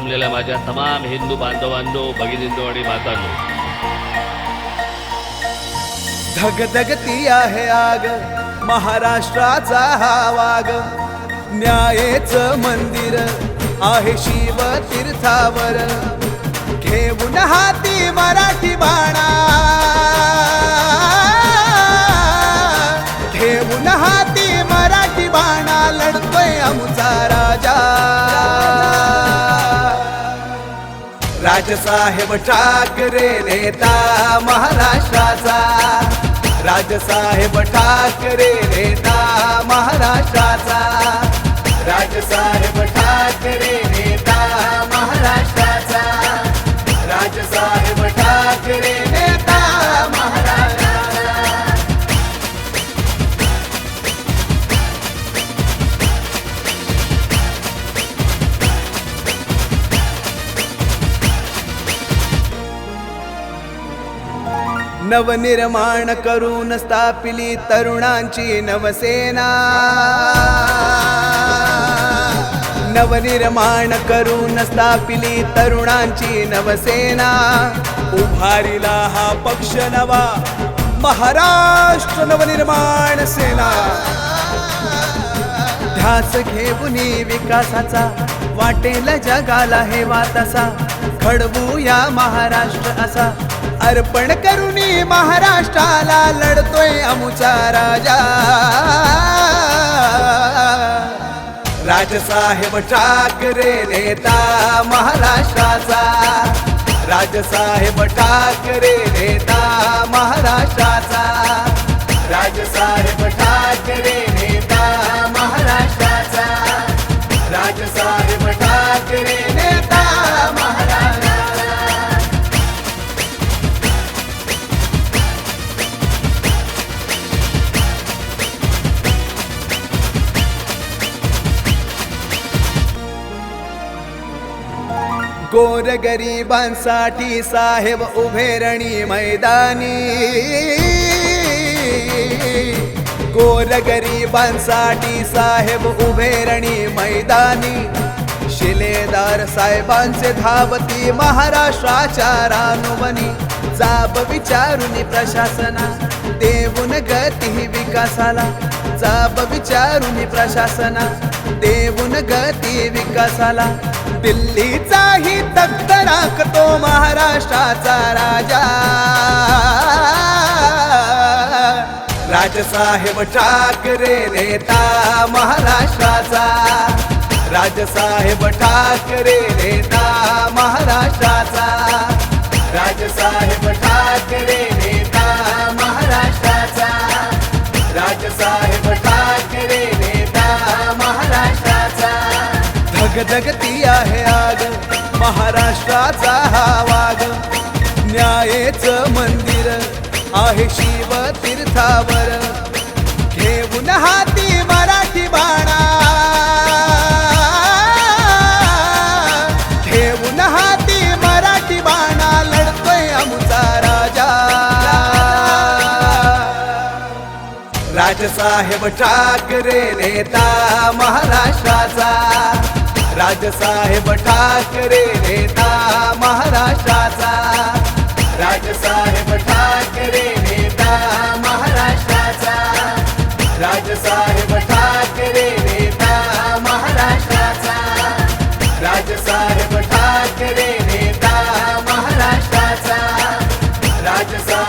जमलेल्या माझ्या तमाम हिंदू बांधवांनो भगिनींनो आणि मातांनो. धगधगती आहे आग महाराष्ट्राचा हा वाग. न्यायेच मंदिर आहे शिव तीर्थावर घेऊन हाती मराठी बाणा. राजसाहेब ठाकरे नेता महाराष्ट्राचा. राजसाहेब ठाकरे नेता महाराष्ट्राचा. राजसाहेब नवनिर्माण करून स्थापिली तरुणांची नवसेना. नवनिर्माण करून स्थापिली तरुणांची नवसेना. उभारीला हा पक्ष नवा. महाराष्ट्र नवनिर्माण सेना. ध्यास घेऊन विकासाचा वाटेल जगाला हे वातसा. खडबू या महाराष्ट्र असा. अर्पण करून महाराष्ट्राला लढतोय अमुचा राजा. राजसाहेब ठाकरे नेता महाराष्ट्राचा. राजसाहेब ठाकरे नेता महाराष्ट्राचा. राजसाहेब ठाकरे नेता महाराष्ट्र गोरगरिबांसाठी साहेब उभेरणी मैदानी. गोरगरिबांसाठी साहेब उभेरणी मैदानी. शिलेदार साहेबांचे धावती महाराष्ट्राच्या रानुवनी जाब विचारून प्रशासना देऊन गती विकासाला. जाब विचारून प्रशासना देऊन गती विकासाला. दिल्लीचाही तख्त राखतो महाराष्ट्राचा राजा. राजसाहेब ठाकरे नेता महाराष्ट्राचा. राजसाहेब ठाकरे नेता महाराष्ट्राचा. राजसाहेब ठाकरे नेता महाराष्ट्राचा. राजसाहेब धगधगती आहे आग. महाराष्ट्राचा हा वाग न्यायेच मंदिर आहे शिव तीर्थावर घेऊन हाती मराठी बाणा. घेऊन हाती मराठी बाणा. लढतोय आमचा राजा. राजसाहेब ठाकरे नेता महाराष्ट्राचा. राजसाहेब ठाकरे नेता महाराष्ट्राचा. राजसाहेब ठाकरे नेता महाराष्ट्राचा. राजसाहेब ठाकरे नेता महाराष्ट्राचा. राजसाहेब ठाकरे नेता महाराष्ट्राचा. राजसा